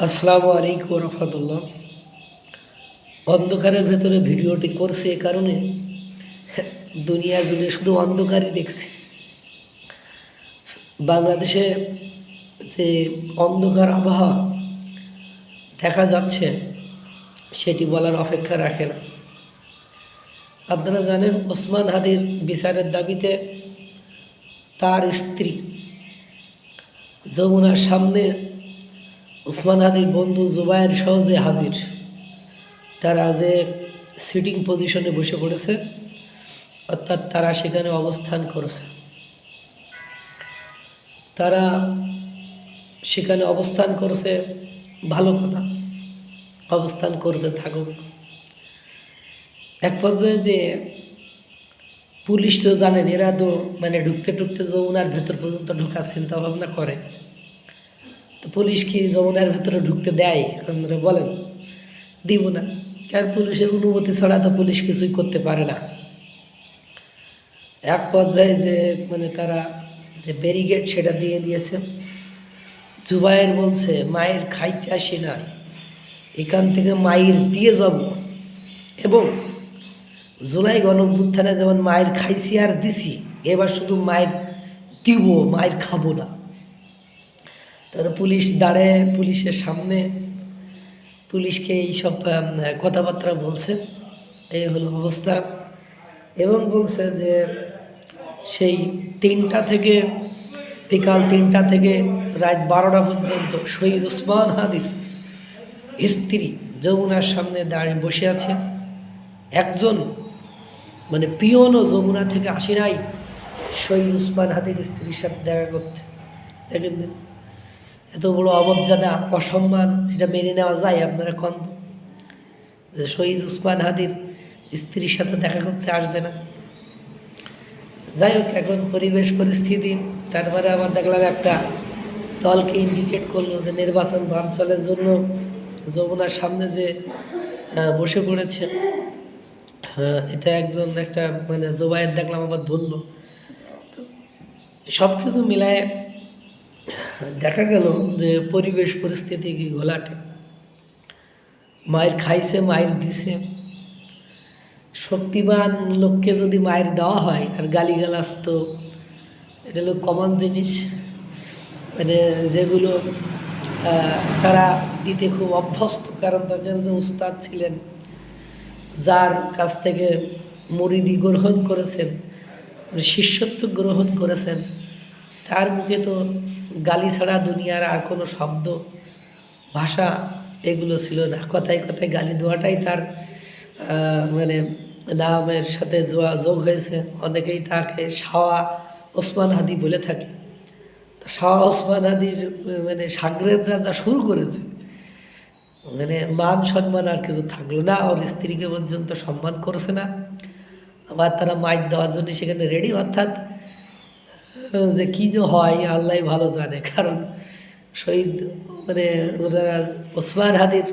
আসসালামু আলাইকুম রহমতুল্লাহ। অন্ধকারের ভেতরে ভিডিওটি করছে এ কারণে দুনিয়া জুড়ে শুধু অন্ধকারই দেখছে। বাংলাদেশে যে অন্ধকার আবহাওয়া দেখা যাচ্ছে, সেটি বলার অপেক্ষা রাখে না। আপনারা জানেন, ওসমান হাদির বিচারের দাবিতে তার স্ত্রী যমুনার সামনে উসমান হাদির বন্ধু জুবায়ের সহজে হাজির। তারা যে সিটিং পজিশনে বসে পড়েছে, অর্থাৎ তারা সেখানে অবস্থান করেছে। তারা সেখানে অবস্থান করেছে ভালো কথা, অবস্থান করতে থাকুক। এক পর্যায়ে যে পুলিশ তো জানেন, এরা তো মানে ঢুকতে ঢুকতে যমুনার ভেতর পর্যন্ত ঢোকার চিন্তা ভাবনা করে। তো পুলিশ কি যমুনার ভেতরে ঢুকতে দেয়? আপনারা বলেন। দিব না। কারণ পুলিশের অনুমতি ছাড়া তো পুলিশ কিছুই করতে পারে না। এক পর্যায়ে যে মানে তারা যে ব্যারিগেড সেটা দিয়ে দিয়েছে। জুবাইর বলছে, মায়ের খাইতে আসি না। এখান থেকে মায়ের দিয়ে যাব। এবং জুলাই গণভ্যুত্থানে যেমন মায়ের খাইছি আর দিছি, এবার শুধু মায়ের দিব, মায়ের খাব না। তারপরে পুলিশ দাঁড়ে, পুলিশের সামনে। পুলিশকে এইসব কথাবার্তা বলছে। এই হলো অবস্থা। এবং বলছে যে সেই তিনটা থেকে, বিকাল তিনটা থেকে রাত বারোটা পর্যন্ত শহীদ ওসমান হাদির স্ত্রী যমুনার সামনে দাঁড়িয়ে বসে আছে। একজন মানে পিয়নও যমুনা থেকে আসি নাই, শহীদ উসমান হাদির স্ত্রীর সাথে দেখা করতে। দেখেন। এত বড় অমর্যাদা অসম্মান, এটা মেনে নেওয়া যায়? আপনারা কন? যে শহীদ উসমান হাদির স্ত্রীর সাথে দেখা করতে আসবে না। যাই হোক, এখন পরিবেশ পরিস্থিতি, তারপরে আবার দেখলাম একটা দলকে ইন্ডিকেট করল যে নির্বাচন বাঞ্চলের জন্য যমুনার সামনে যে বসে পড়েছে। হ্যাঁ এটা একজন একটা মানে জোবায়ের দেখলাম আবার ধরলো সব কিছু মিলায় দেখা গেল যে পরিবেশ পরিস্থিতি কি ঘোলাটে। মায়ের খাইছে, মায়ের দিছে। শক্তিমান লোককে যদি মায়ের দেওয়া হয়, আর গালিগালাজ তো এটা হলো কমন জিনিস। মানে যেগুলো তারা দিতে খুব অভ্যস্ত, কারণ তাদের যে উস্তাদ ছিলেন, যার কাছ থেকে মরিদি গ্রহণ করেছেন মানে শিষ্যত্ব গ্রহণ করেছেন তার মুখে তো গালি ছাড়া দুনিয়ার আর কোনো শব্দ, ভাষা এগুলো ছিল না। কথায় কথায় গালি দেওয়াটাই তার মানে নামের সাথে যোয়া যোগ হয়েছে। অনেকেই তাকে শাওয়া ওসমান হাদি বলে থাকে। তা শাওয়া ওসমান হাদির মানে সাগরেদরা যা শুরু করেছে মানে মান সম্মান আর কিছু থাকল না। ওর স্ত্রীকে পর্যন্ত সম্মান করেছে না। আবার তারা মাইক দেওয়ার জন্য সেখানে রেডি অর্থাৎ যে কী যে হয়, আল্লাহ ভালো জানে। কারণ শহীদ মানে ওনারা ওসমান হাদির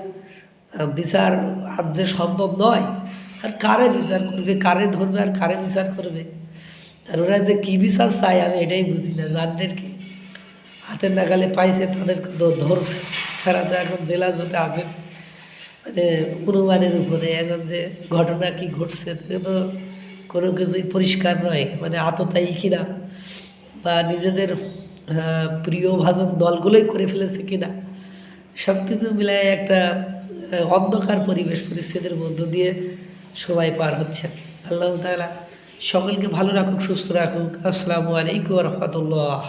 বিচার আজ যে সম্ভব নয়, আর কারে বিচার করবে, কারে ধরবে, আর কারে বিচার করবে? আর ওরা যে কী বিচার চায়, আমি এটাই বুঝি না। যাদেরকে হাতের নাগালে পাইছে তাদেরকে ধরছে। তারা তো এখন জেলা জোটে আছে। মানে অনুমানের উপরে এখন যে ঘটনা কি ঘটছে তো কোনো কিছুই পরিষ্কার নয়। মানে আততায়ী কিনা? বা নিজেদের প্রিয়ভাজন প্রিয় ভাজন দলগুলোই করে ফেলেছে কিনা সব কিছু মিলায় একটা অন্ধকার পরিবেশ পরিস্থিতির মধ্য দিয়ে সবাই পার হচ্ছে। আল্লাহ তালা সকলকে ভালো রাখুক, সুস্থ রাখুক। আসসালামু আলাইকুম রহমতুল্লাহ।